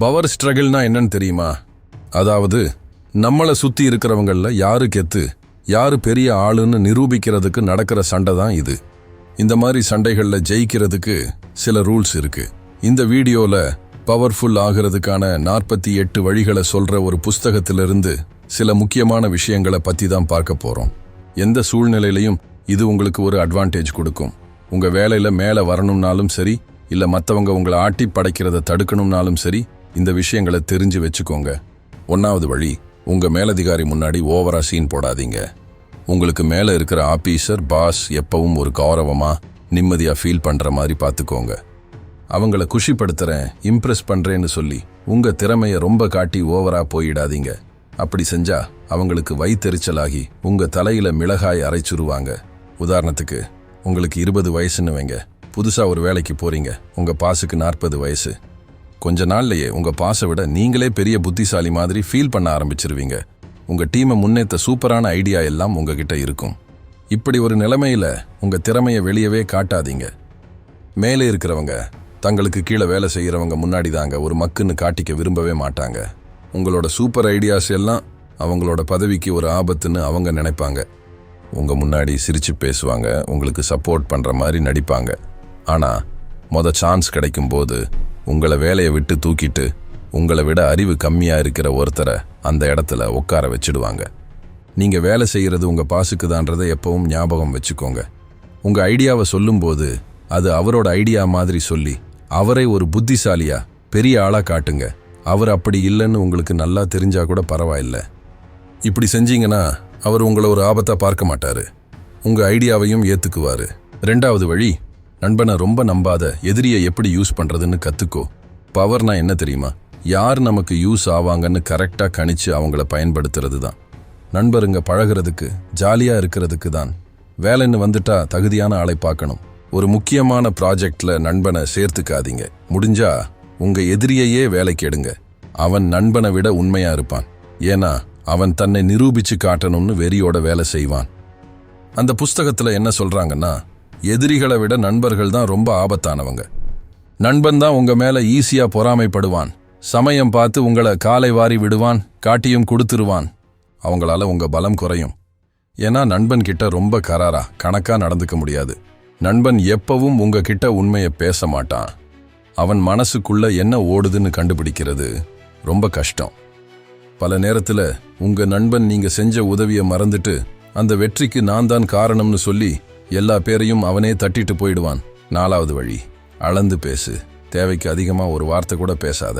Power ஸ்ட்ரகிள்னா என்னன்னு தெரியுமா? அதாவது நம்மளை சுற்றி இருக்கிறவங்களில் யாரு கெத்து யாரு பெரிய ஆளுன்னு நிரூபிக்கிறதுக்கு நடக்கிற சண்டை தான் இது. இந்த மாதிரி சண்டைகளில் ஜெயிக்கிறதுக்கு சில ரூல்ஸ் இருக்கு. இந்த வீடியோவில் பவர்ஃபுல் ஆகிறதுக்கான நாற்பத்தி எட்டு வழிகளை சொல்ற ஒரு புஸ்தகத்திலிருந்து சில முக்கியமான விஷயங்களை பற்றி தான் பார்க்க போகிறோம் எந்த சூழ்நிலையிலையும் இது உங்களுக்கு ஒரு அட்வான்டேஜ் கொடுக்கும். உங்கள் வேலையில் மேலே வரணும்னாலும் சரி இல்லை மற்றவங்க உங்களை ஆட்டி படைக்கிறத தடுக்கணும்னாலும் சரி இந்த விஷயங்களை தெரிஞ்சு வச்சுக்கோங்க. ஒன்றாவது வழி உங்கள் மேலதிகாரி முன்னாடி ஓவரா சீன் போடாதீங்க. உங்களுக்கு மேலே இருக்கிற ஆபீசர் பாஸ் எப்பவும் ஒரு கௌரவமாக நிம்மதியாக ஃபீல் பண்ணுற மாதிரி பார்த்துக்கோங்க அவங்கள குஷிப்படுத்துகிறேன் இம்ப்ரெஸ் பண்ணுறேன்னு சொல்லி உங்கள் திறமையை ரொம்ப காட்டி ஓவராக போயிடாதீங்க. அப்படி செஞ்சால் அவங்களுக்கு வயித்தெரிச்சலாகி உங்கள் தலையில் மிளகாய் அரைச்சுருவாங்க. உதாரணத்துக்கு உங்களுக்கு இருபது வயசுன்னு வைங்க. புதுசாக ஒரு வேலைக்கு போகிறீங்க உங்கள் பாசுக்கு நாற்பது வயசு. கொஞ்ச நாள்லயே உங்க பாஸை விட நீங்களே பெரிய புத்திசாலி மாதிரி ஃபீல் பண்ண ஆரம்பிச்சிருவீங்க. உங்க டீமை முன்னேற்ற சூப்பரான ஐடியா எல்லாம் உங்ககிட்ட இருக்கும். இப்படி ஒரு நிலைமையில உங்க திறமையை வெளியவே காட்டாதீங்க. மேலே இருக்கிறவங்க தங்களுக்கு கீழே வேலை செய்கிறவங்க முன்னாடி தாங்க ஒரு மக்குன்னு காட்டிக்க விரும்பவே மாட்டாங்க. உங்களோட சூப்பர் ஐடியாஸ் எல்லாம் அவங்களோட பதவிக்கு ஒரு ஆபத்துன்னு அவங்க நினைப்பாங்க. உங்க முன்னாடி சிரிச்சு பேசுவாங்க உங்களுக்கு சப்போர்ட் பண்ற மாதிரி நடிப்பாங்க. ஆனா மொத சான்ஸ் கிடைக்கும் போது உங்களை வேலையை விட்டு தூக்கிட்டு உங்களை விட அறிவு கம்மியாக இருக்கிற ஒருத்தரை அந்த இடத்துல உட்கார வச்சுடுவாங்க. நீங்கள் வேலை செய்கிறது உங்கள் பாசுக்குதான்றதை எப்பவும் ஞாபகம் வச்சுக்கோங்க. உங்கள் ஐடியாவை சொல்லும்போது அது அவரோட ஐடியா மாதிரி சொல்லி அவரை ஒரு புத்திசாலியா பெரிய ஆளாக காட்டுங்க. அவர் அப்படி இல்லைன்னு உங்களுக்கு நல்லா தெரிஞ்சா கூட பரவாயில்ல. இப்படி செஞ்சீங்கன்னா அவர் உங்களை ஒரு ஆபத்தாக பார்க்க மாட்டார். உங்கள் ஐடியாவையும் ஏற்றுக்குவார் ரெண்டாவது வழி நண்பனை ரொம்ப நம்பாத எதிரியை எப்படி யூஸ் பண்ணுறதுன்னு கற்றுக்கோ பவர்னா என்ன தெரியுமா? யார் நமக்கு யூஸ் ஆவாங்கன்னு கரெக்டாக கணிச்சு அவங்கள பயன்படுத்துறது தான் நண்பருங்க பழகுறதுக்கு ஜாலியாக இருக்கிறதுக்கு தான் வேலைன்னு வந்துட்டா தகுதியான ஆளை பார்க்கணும். ஒரு முக்கியமான ப்ராஜெக்டில் நண்பனை சேர்த்துக்காதீங்க. முடிஞ்சா உங்கள் எதிரியையே வேலைக்கு எடுங்க. அவன் நண்பனை விட உண்மையாக இருப்பான். ஏன்னா அவன் தன்னை நிரூபித்து காட்டணும்னு வெறியோட வேலை செய்வான். அந்த புஸ்தகத்தில் என்ன சொல்கிறாங்கன்னா எதிரிகளை விட நண்பர்கள் தான் ரொம்ப ஆபத்தானவங்க. நண்பன் தான் உங்க மேல ஈஸியா பொறாமைப்படுவான். சமயம் பார்த்து உங்களை காலை வாரி விடுவான் காட்டியும் கொடுத்துருவான். அவங்களால உங்க பலம் குறையும். ஏன்னா நண்பன் கிட்ட ரொம்ப கராரா கணக்கா நடந்துக்க முடியாது. நண்பன் எப்பவும் உங்ககிட்ட உண்மையை பேச மாட்டான். அவன் மனசுக்குள்ள என்ன ஓடுதுன்னு கண்டுபிடிக்கிறது ரொம்ப கஷ்டம். பல நேரத்துல உங்க நண்பன் நீங்க செஞ்ச உதவியை மறந்துட்டு அந்த வெற்றிக்கு நான் தான் காரணம்னு சொல்லி எல்லா பேரையும் அவனே தட்டிட்டு போயிடுவான். நாலாவது வழி அளந்து பேசு. தேவைக்கு அதிகமாக ஒரு வார்த்தை கூட பேசாத.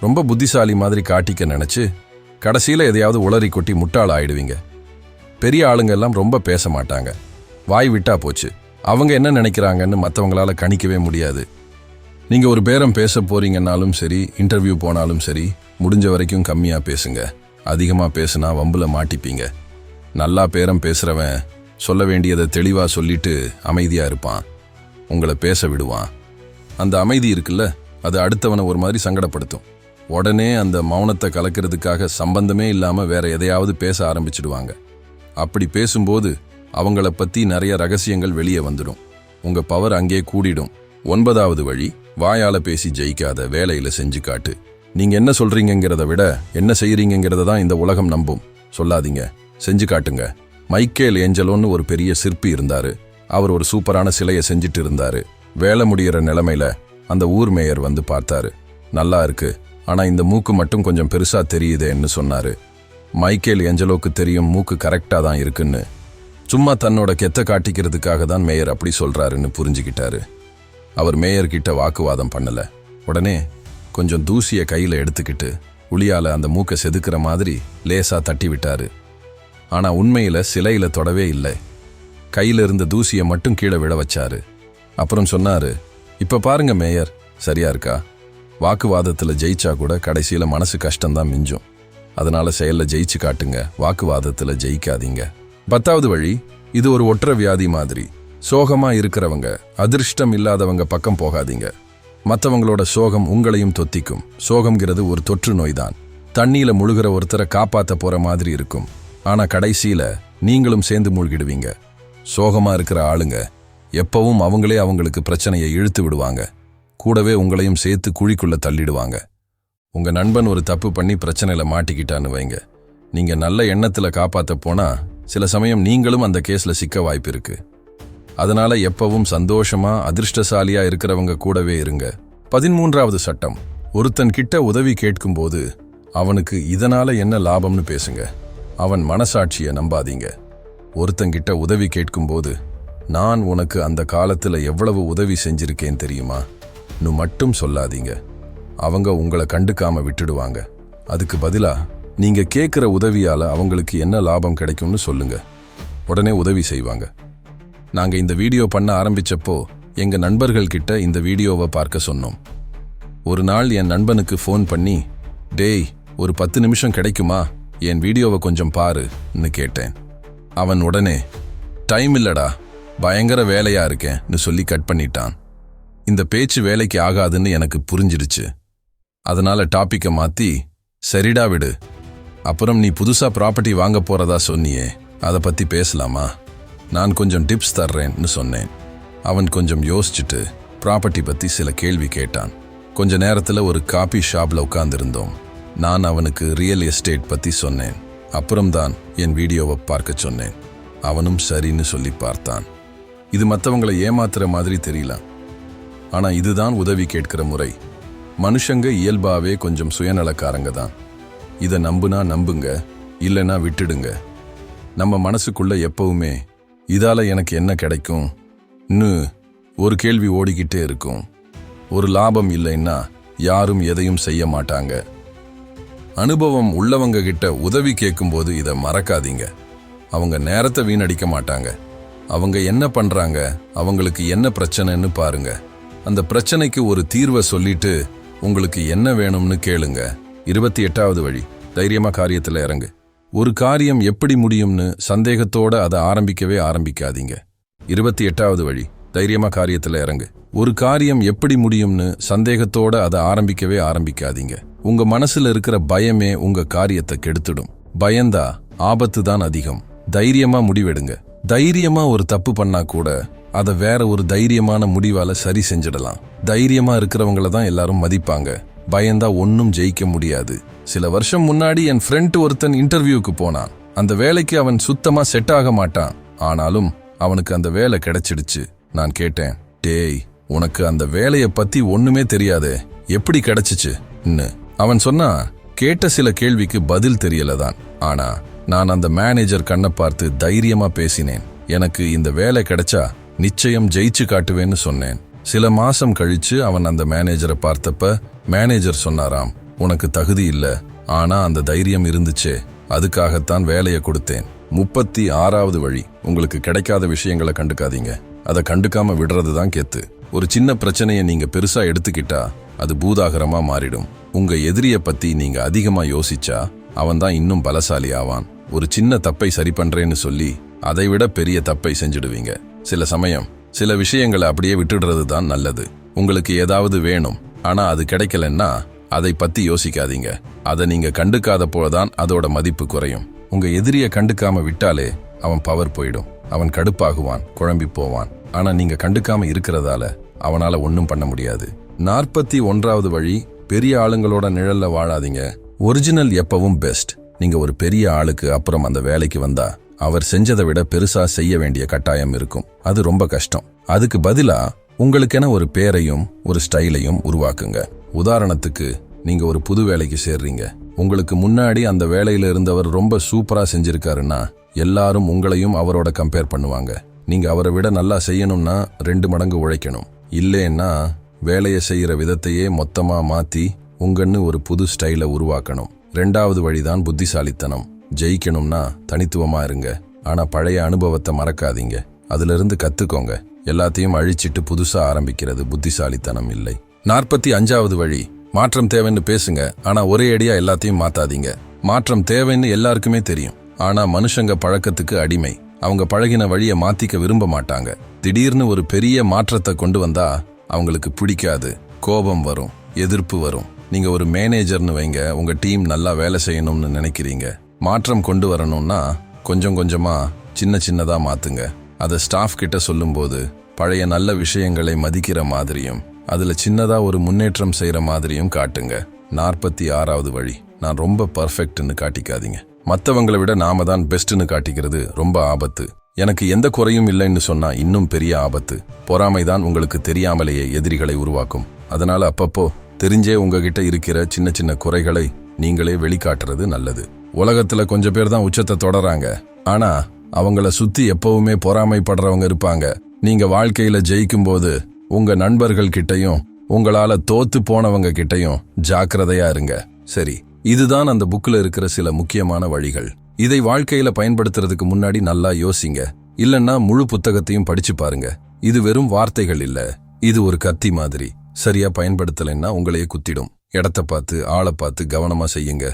ரொம்ப புத்திசாலி மாதிரி காட்டிக்க நினச்சி கடைசியில் எதையாவது உளறி கொட்டி முட்டாள் ஆயிடுவீங்க. பெரிய ஆளுங்க எல்லாம் ரொம்ப பேச மாட்டாங்க. வாய் விட்டா போச்சு. அவங்க என்ன நினைக்கிறாங்கன்னு மற்றவங்களால கணிக்கவே முடியாது. நீங்கள் ஒரு பேரம் பேச போறீங்கன்னாலும் சரி இன்டர்வியூ போனாலும் சரி முடிஞ்ச வரைக்கும் கம்மியாக பேசுங்க. அதிகமாக பேசுனா வம்பில் மாட்டிப்பீங்க. நல்லா பேரம் பேசுகிறவன் சொல்ல வேண்டியதை தெளிவாக சொல்லிட்டு அமைதியாக இருப்பான். உங்களை பேச விடுவான். அந்த அமைதி இருக்குல்ல அது அடுத்தவனை ஒரு மாதிரி சங்கடப்படுத்தும். உடனே அந்த மௌனத்தை கலக்கிறதுக்காக சம்பந்தமே இல்லாமல் வேற எதையாவது பேச ஆரம்பிச்சிடுவாங்க. அப்படி பேசும்போது அவங்கள பற்றி நிறைய ரகசியங்கள் வெளியே வந்துடும். உங்கள் பவர் அங்கே கூடிடும். ஒன்பதாவது வழி வாயால் பேசி ஜெயிக்காத வேலையில் செஞ்சு காட்டு. நீங்கள் என்ன சொல்கிறீங்கிறத விட என்ன செய்கிறீங்கிறத தான் இந்த உலகம் நம்பும். சொல்லாதீங்க. செஞ்சு காட்டுங்க. மைக்கேல் ஏஞ்சலோன்னு ஒரு பெரிய சிற்பி இருந்தாரு. அவர் ஒரு சூப்பரான சிலையை செஞ்சுட்டு இருந்தாரு வேலை முடியிற நிலைமையில அந்த ஊர் மேயர் வந்து பார்த்தாரு. நல்லா இருக்கு ஆனா இந்த மூக்கு மட்டும் கொஞ்சம் பெருசா தெரியுதேன்னு சொன்னாரு. மைக்கேல் ஏஞ்சலோக்கு தெரியும் மூக்கு கரெக்டா தான் இருக்குன்னு. சும்மா தன்னோட கெத்த காட்டிக்கிறதுக்காக தான் மேயர் அப்படி சொல்றாருன்னு புரிஞ்சுக்கிட்டாரு. அவர் மேயர் கிட்ட வாக்குவாதம் பண்ணல. உடனே கொஞ்சம் தூசியை கையில எடுத்துக்கிட்டு உளியால அந்த மூக்கை செதுக்கிற மாதிரி லேசா தட்டி விட்டாரு ஆனால் உண்மையில் சிலையில் தொடவே இல்லை. கையில் இருந்த தூசியை மட்டும் கீழே விட வச்சாரு. அப்புறம் சொன்னாரு இப்போ பாருங்க மேயர் சரியா இருக்கா? வாக்குவாதத்தில் ஜெயிச்சா கூட கடைசியில் மனசு கஷ்டம்தான் மிஞ்சும். அதனால செயலில் ஜெயிச்சு காட்டுங்க வாக்குவாதத்தில் ஜெயிக்காதீங்க. பத்தாவது வழி இது ஒரு ஒற்றை வியாதி மாதிரி. சோகமாக இருக்கிறவங்க அதிர்ஷ்டம் இல்லாதவங்க பக்கம் போகாதீங்க. மற்றவங்களோட சோகம் உங்களையும் தொத்திக்கும். சோகம்ங்கிறது ஒரு தொற்று நோய்தான். தண்ணியில் முழுகிற ஒருத்தரை காப்பாற்ற போகிற மாதிரி இருக்கும். ஆனா கடைசியில நீங்களும் சேர்ந்து மூழ்கிடுவீங்க. சோகமா இருக்கிற ஆளுங்க எப்பவும் அவங்களே அவங்களுக்கு பிரச்சனையை இழுத்து விடுவாங்க. கூடவே உங்களையும் சேர்த்து குழிக்குள்ள தள்ளிடுவாங்க. உங்க நண்பன் ஒரு தப்பு பண்ணி பிரச்சனையில மாட்டிக்கிட்டான்னு வைங்க. நீங்க நல்ல எண்ணத்துல காப்பாத்த போனா சில சமயம் நீங்களும் அந்த கேஸ்ல சிக்க வாய்ப்பு இருக்கு. அதனால எப்பவும் சந்தோஷமா அதிர்ஷ்டசாலியா இருக்கிறவங்க கூடவே இருங்க. பதிமூன்றாவது சட்டம். ஒருத்தன் கிட்ட உதவி கேட்கும்போது அவனுக்கு இதனால என்ன லாபம்னு பேசுங்க. அவன் மனசாட்சியை நம்பாதீங்க. ஒருத்தங்கிட்ட உதவி கேட்கும்போது நான் உனக்கு அந்த காலத்தில் எவ்வளவு உதவி செஞ்சிருக்கேன் தெரியுமா? நு மட்டும் சொல்லாதீங்க. அவங்க உங்களை கண்டுக்காம விட்டுடுவாங்க. அதுக்கு பதிலா நீங்க கேட்குற உதவியால அவங்களுக்கு என்ன லாபம் கிடைக்கும்னு சொல்லுங்க. உடனே உதவி செய்வாங்க. நாங்க இந்த வீடியோ பண்ண ஆரம்பிச்சப்போ எங்க நண்பர்கள் கிட்ட இந்த வீடியோவை பார்க்க சொன்னோம். ஒரு நாள் என் நண்பனுக்கு ஃபோன் பண்ணி டேய் ஒரு பத்து நிமிஷம் கிடைக்குமா? என் வீடியோவை கொஞ்சம் பாருன்னு கேட்டேன். அவன் உடனே டைம் இல்லடா பயங்கர வேலையா இருக்கேன்னு சொல்லி கட் பண்ணிட்டான். இந்த பேச்சு வேலைக்கு ஆகாதுன்னு எனக்கு புரிஞ்சிடுச்சு. அதனால டாப்பிக்கை மாத்தி சரிடா விடு. அப்புறம் நீ புதுசா ப்ராப்பர்ட்டி வாங்க போறதா சொன்னியே அதை பத்தி பேசலாமா? நான் கொஞ்சம் டிப்ஸ் தர்றேன்னு சொன்னேன். அவன் கொஞ்சம் யோசிச்சுட்டு ப்ராப்பர்ட்டி பத்தி சில கேள்வி கேட்டான். கொஞ்ச நேரத்துல ஒரு காபி ஷாப்ல உட்கார்ந்திருந்தோம். நான் அவனுக்கு ரியல் எஸ்டேட் பற்றி சொன்னேன். அப்புறம்தான் என் வீடியோவை பார்க்க சொன்னேன். அவனும் சரின்னு சொல்லி பார்த்தான். இது மற்றவங்களை ஏமாத்துற மாதிரி தெரியல. ஆனால் இதுதான் உதவி கேட்கிற முறை. மனுஷங்க இயல்பாவே கொஞ்சம் சுயநலக்காரங்க தான். இதை நம்புனா நம்புங்க இல்லைன்னா விட்டுடுங்க. நம்ம மனசுக்குள்ள எப்பவுமே இதால எனக்கு என்ன கிடைக்கும்? ஒரு கேள்வி ஓடிக்கிட்டே இருக்கும். ஒரு லாபம் இல்லைன்னா யாரும் எதையும் செய்ய மாட்டாங்க. அனுபவம் உள்ளவங்க கிட்ட உதவி கேட்கும்போது இதை மறக்காதீங்க. அவங்க நேரத்தை வீணடிக்க மாட்டாங்க. அவங்க என்ன பண்றாங்க அவங்களுக்கு என்ன பிரச்சனைன்னு பாருங்க. அந்த பிரச்சனைக்கு ஒரு தீர்வை சொல்லிட்டு உங்களுக்கு என்ன வேணும்னு கேளுங்க. இருபத்தி எட்டாவது வழி. தைரியமா காரியத்தில் இறங்கு. ஒரு காரியம் எப்படி முடியும்னு சந்தேகத்தோட அதை ஆரம்பிக்கவே ஆரம்பிக்காதீங்க. இருபத்தி எட்டாவது வழி. தைரியமா காரியத்தில் இறங்கு. ஒரு காரியம் எப்படி முடியும்னு சந்தேகத்தோட அதை ஆரம்பிக்கவே ஆரம்பிக்காதீங்க. உங்க மனசுல இருக்கிற பயமே உங்க காரியத்தை கெடுத்துடும். பயந்தா ஆபத்து தான் அதிகம். தைரியமா முடிவெடுங்க. தைரியமா ஒரு தப்பு பண்ணா கூட அதை வேற ஒரு தைரியமான முடிவால சரி செஞ்சிடலாம். தைரியமா இருக்கிறவங்கள தான் எல்லாரும் மதிப்பாங்க. பயந்தா ஒன்னும் ஜெயிக்க முடியாது. சில வருஷம் முன்னாடி என் ஃப்ரெண்ட் ஒருத்தன் இன்டர்வியூக்கு போனான். அந்த வேலைக்கு அவன் சுத்தமா செட் ஆக மாட்டான். ஆனாலும் அவனுக்கு அந்த வேலை கிடைச்சிடுச்சு. நான் கேட்டேன் டேய் உனக்கு அந்த வேலைய பத்தி ஒண்ணுமே தெரியாதே. எப்படி கிடைச்சிச்சு? அவன் சொன்னா கேட்ட சில கேள்விக்கு பதில் தெரியலதான். ஆனா நான் அந்த மேனேஜர் கண்ணை பார்த்து தைரியமா பேசினேன். எனக்கு இந்த வேலை கிடைச்சா நிச்சயம் ஜெயிச்சு காட்டுவேன்னு சொன்னேன். சில மாசம் கழிச்சு அவன் அந்த மேனேஜரை பார்த்தப்ப மேனேஜர் சொன்னாராம் உனக்கு தகுதி இல்ல. ஆனா அந்த தைரியம் இருந்துச்சே. அதுக்காகத்தான் வேலையை கொடுத்தேன். முப்பத்தி ஆறாவது வழி. உங்களுக்கு கிடைக்காத விஷயங்களை கண்டுக்காதீங்க. அதை கண்டுக்காம விடுறது தான் கேத்து. ஒரு சின்ன பிரச்சனையை நீங்க பெருசா எடுத்துக்கிட்டா அது பூதாகரமா மாறிடும். உங்க எதிரிய பத்தி நீங்க அதிகமா யோசிச்சா அவன் தான் இன்னும் பலசாலி ஆவான் ஒரு சின்ன தப்பை சரி பண்றேன்னு சொல்லி அதை விட பெரிய தப்பை செஞ்சிடுவீங்க. சில சமயம் சில விஷயங்களை அப்படியே விட்டுடுறது தான் நல்லது. உங்களுக்கு ஏதாவது வேணும் ஆனா அது கிடைக்கலன்னா அதை பத்தி யோசிக்காதீங்க. அதை நீங்க கண்டுக்காத போலதான் அதோட மதிப்பு குறையும். உங்க எதிரிய கண்டுக்காம விட்டாலே அவன் பவர் போயிடும். அவன் கடுப்பாகுவான் குழம்பி போவான். ஆனா நீங்க கண்டுக்காம இருக்கிறதால அவனால ஒன்றும் பண்ண முடியாது. நாற்பத்தி ஒன்றாவது வழி பெரிய ஆளுங்களோட நிழல்ல வாழாதீங்க. ஒரிஜினல் எப்பவும் பெஸ்ட் நீங்க ஒரு பெரிய ஆளுக்கு அப்புறம் அந்த வேலைக்கு வந்தா அவர் செஞ்சதை விட பெருசா செய்ய வேண்டிய கட்டாயம் இருக்கும். அது ரொம்ப கஷ்டம். அதுக்கு பதிலா உங்களுக்கென ஒரு பேரையும் ஒரு ஸ்டைலையும் உருவாக்குங்க. உதாரணத்துக்கு நீங்க ஒரு புது வேலைக்கு சேர்றீங்க. உங்களுக்கு முன்னாடி அந்த வேலையில இருந்தவர் ரொம்ப சூப்பரா செஞ்சிருக்காருன்னா எல்லாரும் உங்களையும் அவரோட கம்பேர் பண்ணுவாங்க. நீங்க அவரை விட நல்லா செய்யணும்னா ரெண்டு மடங்கு உழைக்கணும். இல்லைன்னா வேலையை செய்கிற விதத்தையே மொத்தமாக மாற்றி உங்கன்னு ஒரு புது ஸ்டைலை உருவாக்கணும். ரெண்டாவது வழிதான் புத்திசாலித்தனம். ஜெயிக்கணும்னா தனித்துவமாக இருங்க. ஆனால் பழைய அனுபவத்தை மறக்காதீங்க. அதிலிருந்து கற்றுக்கோங்க எல்லாத்தையும் அழிச்சிட்டு புதுசாக ஆரம்பிக்கிறது புத்திசாலித்தனம் இல்லை. நாற்பத்தி அஞ்சாவது வழி. மாற்றம் தேவைன்னு பேசுங்க. ஆனால் ஒரே அடியாக எல்லாத்தையும் மாற்றாதீங்க மாற்றம் தேவைன்னு எல்லாருக்குமே தெரியும். ஆனால் மனுஷங்க பழக்கத்துக்கு அடிமை. அவங்க பழகின வழியை மாற்றிக்க விரும்ப மாட்டாங்க. திடீர்னு ஒரு பெரிய மாற்றத்தை கொண்டு வந்தா அவங்களுக்கு பிடிக்காது. கோபம் வரும் எதிர்ப்பு வரும். நீங்கள் ஒரு மேனேஜர்னு வைங்க உங்கள் டீம் நல்லா வேலை செய்யணும்னு நினைக்கிறீங்க. மாற்றம் கொண்டு வரணும்னா கொஞ்சம் கொஞ்சமாக சின்ன சின்னதாக மாற்றுங்க அதை ஸ்டாஃப் கிட்ட சொல்லும்போது பழைய நல்ல விஷயங்களை மதிக்கிற மாதிரியும் அதில் சின்னதாக ஒரு முன்னேற்றம் செய்கிற மாதிரியும் காட்டுங்க. நாற்பத்தி ஆறாவது வழி. நான் ரொம்ப பர்ஃபெக்ட்னு காட்டிக்காதீங்க. மற்றவங்களை விட நாம தான் பெஸ்ட்னு காட்டிக்கிறது ரொம்ப ஆபத்து. எனக்கு எந்த குறையும் இல்லைன்னு சொன்னா இன்னும் பெரிய ஆபத்து. பொறாமை தான் உங்களுக்கு தெரியாமலேயே எதிரிகளை உருவாக்கும். அதனால அப்பப்போ தெரிஞ்சே உங்ககிட்ட இருக்கிற சின்ன சின்ன குறைகளை நீங்களே வெளிக்காட்டுறது நல்லது. உலகத்துல கொஞ்சம் பேர் தான் உச்சத்தை தொடராங்க. ஆனா அவங்கள சுத்தி எப்பவுமே பொறாமைப்படுறவங்க இருப்பாங்க. நீங்க வாழ்க்கையில ஜெயிக்கும் போது உங்க நண்பர்கள் கிட்டயும் உங்களால தோத்து போனவங்க கிட்டயும் ஜாக்கிரதையா இருங்க. சரி இதுதான் அந்த புக்ல இருக்கிற சில முக்கியமான வழிகள். இதை வாழ்க்கையில பயன்படுத்துறதுக்கு முன்னாடி நல்லா யோசிங்க. இல்லன்னா முழு புத்தகத்தையும் படிச்சு பாருங்க. இது வெறும் வார்த்தைகள் இல்ல. இது ஒரு கத்தி மாதிரி. சரியா பயன்படுத்தலைன்னா உங்களையே குத்திடும். இடத்த பார்த்து ஆளை பார்த்து கவனமா செய்யுங்க.